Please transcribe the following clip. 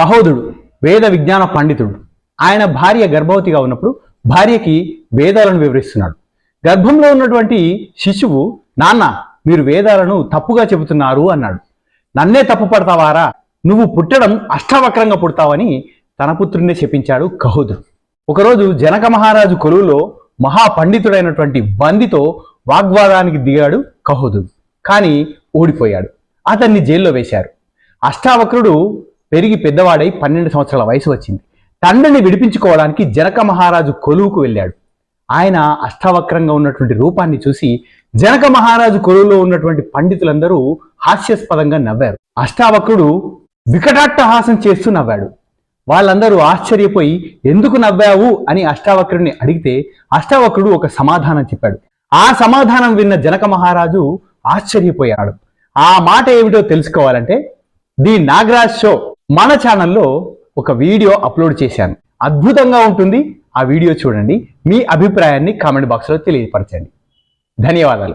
కహోదుడు వేద విజ్ఞాన పండితుడు. ఆయన భార్య గర్భవతిగా ఉన్నప్పుడు భార్యకి వేదాలను వివరిస్తున్నాడు. గర్భంలో ఉన్నటువంటి శిశువు నాన్న మీరు వేదాలను తప్పుగా చెబుతున్నారు అన్నాడు. నన్నే తప్పు పడతావారా? నువ్వు పుట్టడం అష్టవక్రంగా పుడతావని తన పుత్రుడిని శపించాడు కహోదుడు. ఒకరోజు జనక మహారాజు కొలువులో మహాపండితుడైనటువంటి బందితో వాగ్వాదానికి దిగాడు కహోదుడు. కానీ ఓడిపోయాడు. అతన్ని జైల్లో వేశారు. అష్టావక్రుడు పెరిగి పెద్దవాడై పన్నెండు సంవత్సరాల వయసు వచ్చింది. తండ్రిని విడిపించుకోవడానికి జనక మహారాజు కొలువుకు వెళ్ళాడు. ఆయన అష్టావక్రంగా ఉన్నటువంటి రూపాన్ని చూసి జనక మహారాజు కొలువులో ఉన్నటువంటి పండితులందరూ హాస్యాస్పదంగా నవ్వారు. అష్టావక్రుడు వికటాట్టహాసం చేస్తూ నవ్వాడు. వాళ్ళందరూ ఆశ్చర్యపోయి ఎందుకు నవ్వావు? అని అష్టావక్రుడిని అడిగితే అష్టావక్రుడు ఒక సమాధానం చెప్పాడు. ఆ సమాధానం విన్న జనక మహారాజు ఆశ్చర్యపోయాడు. ఆ మాట ఏమిటో తెలుసుకోవాలంటే ది నాగరాజ్ షో మన ఛానల్లో ఒక వీడియో అప్లోడ్ చేశాను. అద్భుతంగా ఉంటుంది. ఆ వీడియో చూడండి. మీ అభిప్రాయాన్ని కామెంట్ బాక్స్లో తెలియపరచండి. ధన్యవాదాలు.